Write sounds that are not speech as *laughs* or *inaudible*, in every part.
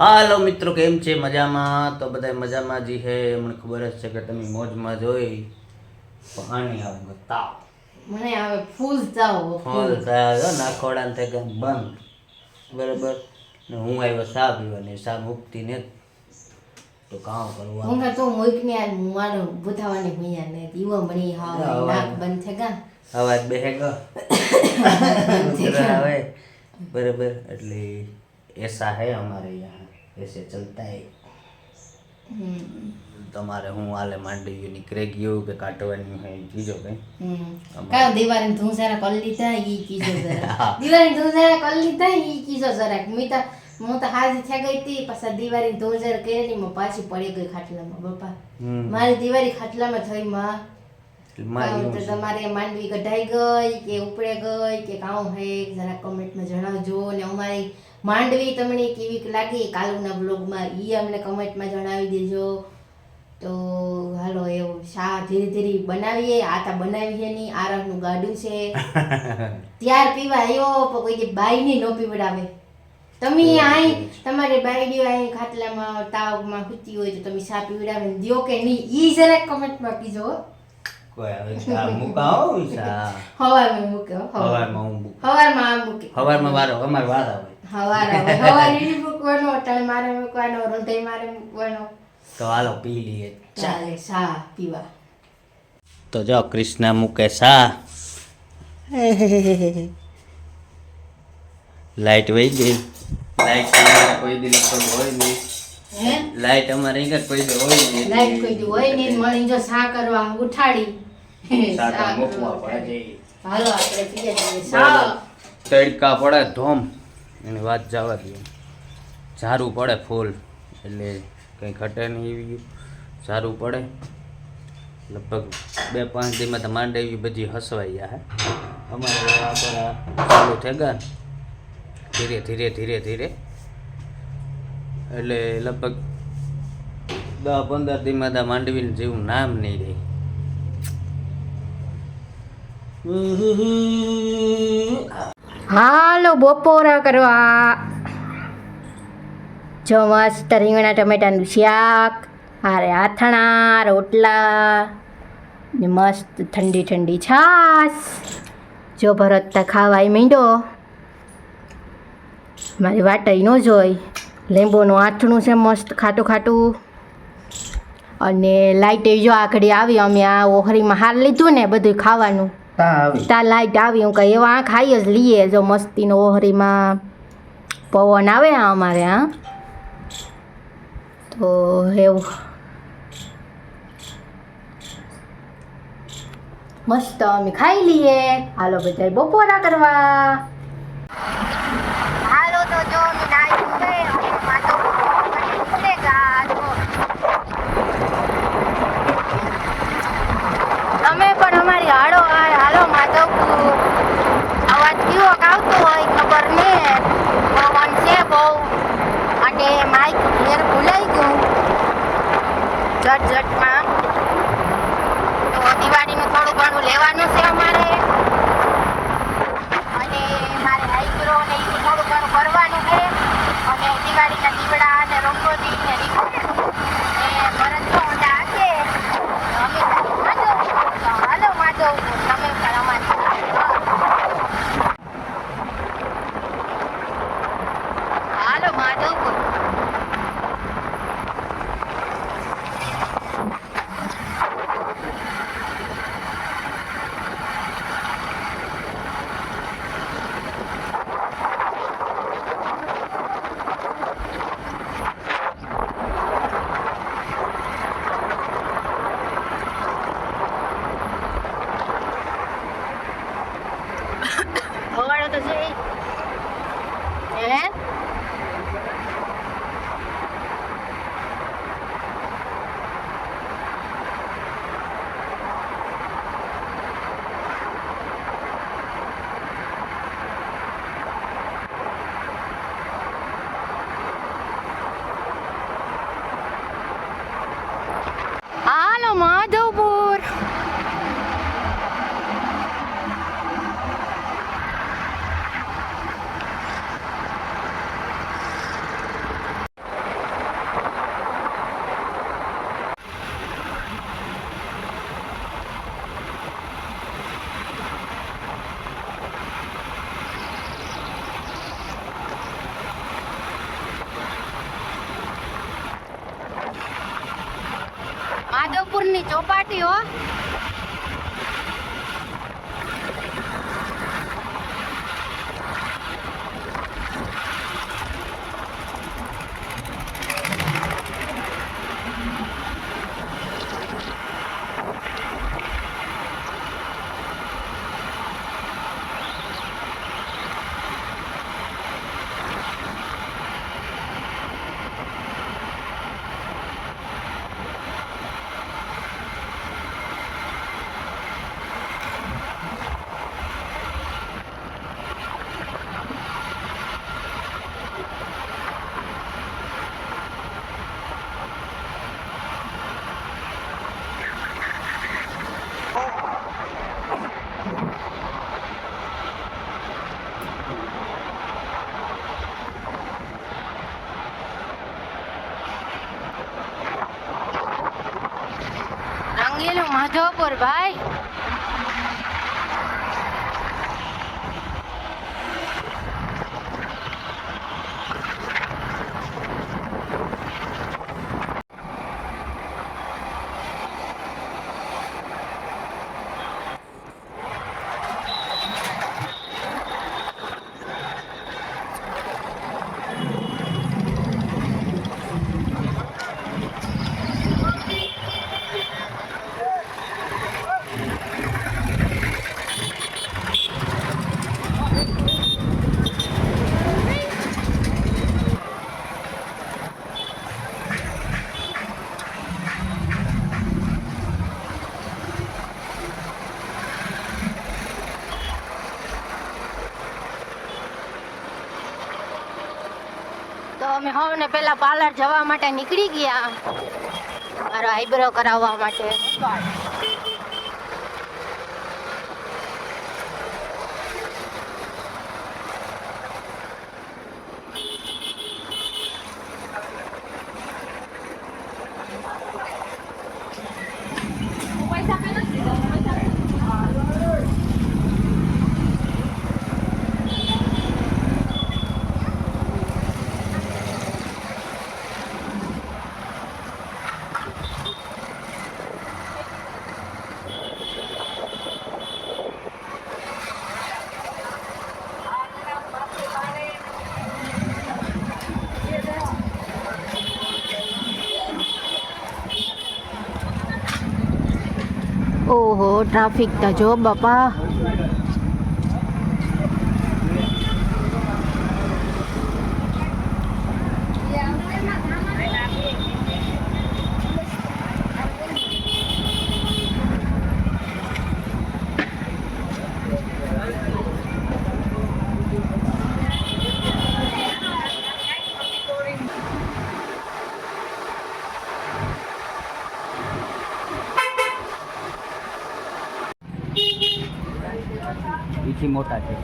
હાલો મિત્રો કેમ છે? મજામાં? તો બધા મજામાં જી હે. મને ખબર જ છે કે તમે મોજમાં જોઈ પાણી આવે તાવ મને આવે ફૂલ તાવ ફૂલ તાવ નાખોડા થઈ ગયા બંધ. બરાબર? ને હું આવ્યો સા પીવાની સા મુક્તિ ને તો કામ કરવું હું તો મોઈક ને મારો બુધાવાની ભૈયા ને દીવો મળી હા નાક બંધ થઈ ગયા અવાજ બેહે ગયો? *coughs* આવે બરાબર? એટલે એસા હે હમારે યહાં ऐसे चलता है તમારે હું હાલે માંડવી નીકળે ગયું કે કાઢવાની હોય બીજો કઈ કા દિવાળી તું સારા કરી લીધા ઈ કીધો *laughs* જરા દિવાળી તું સારા કરી લીધા ઈ કીધો જરાક મેં તો હું તો હાજી થઈ ગઈ હતી પછી દિવાળી તું જરા કરી હું પાછી પડી ગઈ ખાટલામાં બાપા હમ મારી દિવાળી ખાટલામાં થઈ માં મારે કાં એવું તો છે. તમારે માંડવી કઢાઈ ગઈ કે ઉપડે ગઈ કે કાં હે જરા કમેન્ટમાં જણાવજો ને અમારી માંડવી તમને કેવી લાગી? કાલુના બ્લોગમાં એ અમને કમેન્ટમાં જણાવી દેજો. તો હાલો એવું શા ધીરે ધીરે બનાવીએ. આ તા બનાવીએ નહીં આરવનું ગાડું છે. *laughs* ત્યાર પીવા આવ્યો પણ કોઈ દી બાઈને ન પીવડાવે. તમે અહીં તમારે બાયડીઓ અહીં ખાટલામાં તાવમાં સૂતી હોય તો તમે શા પીવડાવે ને કે નહીં ઈ જરાક કમેન્ટમાં કીજો હવારમાં મૂક્યો હવારમાં. મૂકે. હવારમાં વારો અમારો વાર આવે. હવાર હવાર મૂકવાનો અટાણે મારે મૂકવાનો રોંઢાઈ મારે મૂકવાનો. તો હાલો પી લઈએ. ચાલે સા પીવા. તો જો કૃષ્ણ મૂકે સા લાઈટ વહી ગઈ. લાઈટ અમારે કોઈ દી લગભગ હોય નહીં. લાઈટ અમારે અહીંયા કોઈ દી હોય નહીં. લાઈટ કોઈ દી હોય નહીં મળી જો સા કરવા ઉઠાડી. સા કરવા. પડે. હાલો આપણે પીએ સા તડકા પડે ધોમ. એની વાત જવા દે. ઝારું પડે ફૂલ, એટલે કંઈ ઘટે નહીં એવી ઝારું પડે. લગભગ બે પાંચ દીમાં તો માંડવી બધી હસવાઈ જાય અમારે આપણા ચાલુ થઈ ગયા. ધીરે ધીરે ધીરે ધીરે. એટલે લગભગ દસ પંદર દીમાં તો માંડવીને જેવું નામ નહીં રહે. હાલો બપોરા કરવા. જો મસ્ત રીંગણા, ટમેટાનું શાક, હારે આથણા, રોટલા ને મસ્ત ઠંડી ઠંડી છાશ. જો ભરતતા ખાવાય મીંડો. મારી વાટાઈ ન જોઈ. લીંબુનું આથણું છે મસ્ત ખાટું ખાટું. અને લાઇટે જો આખડી આવી, અમે આ ઓહરીમાં હાર લીધું ને બધું ખાવાનું. તા લાઈટ આવી, હું કઈ એવા આ ખાઈ જ લઈએ જો મસ્તીનો ઓહરીમાં પવન આવે હા અમારે, હા? તો એવું. મસ્ત અમે ખાઈ લઈએ હાલો બધા બપોરા કરવા હાલો તો જો અમે નાઈ છે અમે માતો ઉતરેગા જો તમે પણ અમારી હાડો હાડ હાલો માધવપુર અવાજ કેવો આવતો હોય ખબર ને પવન છે બહુ અને માઇક ઘેર ભૂલાઈ ગયું જટ જટમાં તો દિવાળીનું થોડું ઘણું લેવાનું છે અમારે. અને મારે હાઈગ્રો ને એ થોડું ઘણું કરવાનું છે. અને દિવાળીના દીવડા અને રંગોલી ને રીખું ને ભરત તો ઊંડા હશે અમે માધવપુર તો હાલો માધવપુર તમે પણ અમારી હાલો માધવપુર માધવપુરની ચોપાટી હો. માધવપુર ભાઈ. અમે હવે પેલા પાર્લર જવા માટે નીકળી ગયા. મારો આઈબ્રો કરાવવા માટે. ઓહો ટ્રાફિક તો જો બાપા. મોટા છે.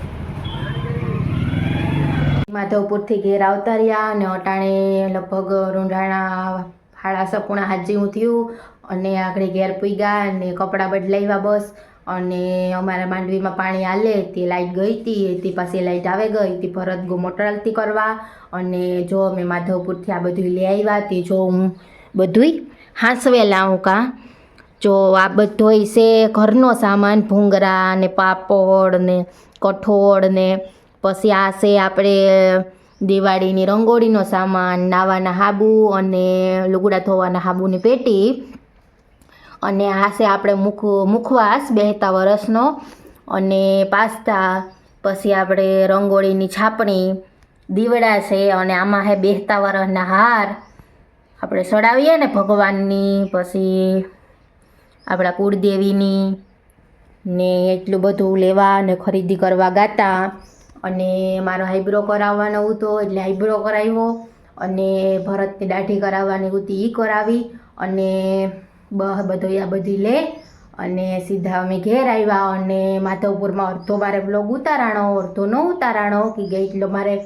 માધવપુરથી ઘેર આવતા રહ્યા અને અટાણે લગભગ રૂંઢાણા હાડા સપુણા હાજીવું થયું અને આગળ ઘેર પૂગ્યા અને કપડાં બદલાવ્યા બસ અને અમારા માંડવીમાં પાણી હાલે તે લાઇટ ગઈ હતી તે પાસે લાઇટ આવે ગઈ તે ભરત ગો મોટર હાલતી કરવા અને જો અમે માધવપુરથી આ બધું લઈ આવ્યા, તે જો હું બધુંય હાંસવેલા હું કાં? જો આ બધો છે ઘરનો સામાન, ભૂંગરા ને પાપડ ને કઠોળ ને પછી આ છે આપણે દિવાળીની રંગોળીનો સામાન, નાવાના હાબુ અને લુગડા ધોવાના હાબુની પેટી. અને આ છે આપણે મુખ, મુખવાસ બેહતા વરસનો. અને પાસ્તા, પછી આપણે રંગોળીની છાપણી. દીવડા છે અને આમાં છે બેહતા વરસના હાર. આપણે ચડાવીએ ને ભગવાનની, પછી આપણા કુળદેવીની ને એટલું બધું લેવા અને ખરીદી કરવા ગાતા. અને મારો આઈબ્રો કરાવવાનો હતો એટલે આઈબ્રો કરાવ્યો. અને ભરતની દાઢી કરાવવાની હતી એ કરાવી. અને બહ બધો આ બધી લે. અને સીધા અમે ઘેર આવ્યા અને માધવપુરમાં અડધો મારે બ્લોગ ઉતારાણો અડધો ન ઉતારાણો કે ગઈ એટલો મારે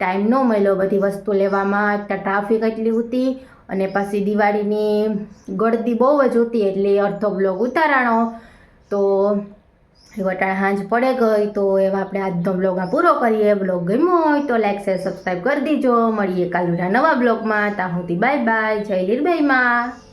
ટાઈમ ન મળ્યો. બધી વસ્તુ લેવામાં, એક ટ્રાફિક એટલી હતી. અને પછી દિવાળીની ગળદી બહુ જ હતી એટલે અડધો બ્લોગ ઉતારાણો તો વટાણ હાંજ પડે ગઈ, તો એવા આપણે આજનો બ્લોગ આ પૂરો કરીએ. બ્લોગ ગમ્યો હોય તો લાઈક શેર સબસ્ક્રાઈબ કરી દીજો. મળીએ કાલુના નવા બ્લોગમાં ત્યાં સુધી બાય બાય જય લીરભાઈમાં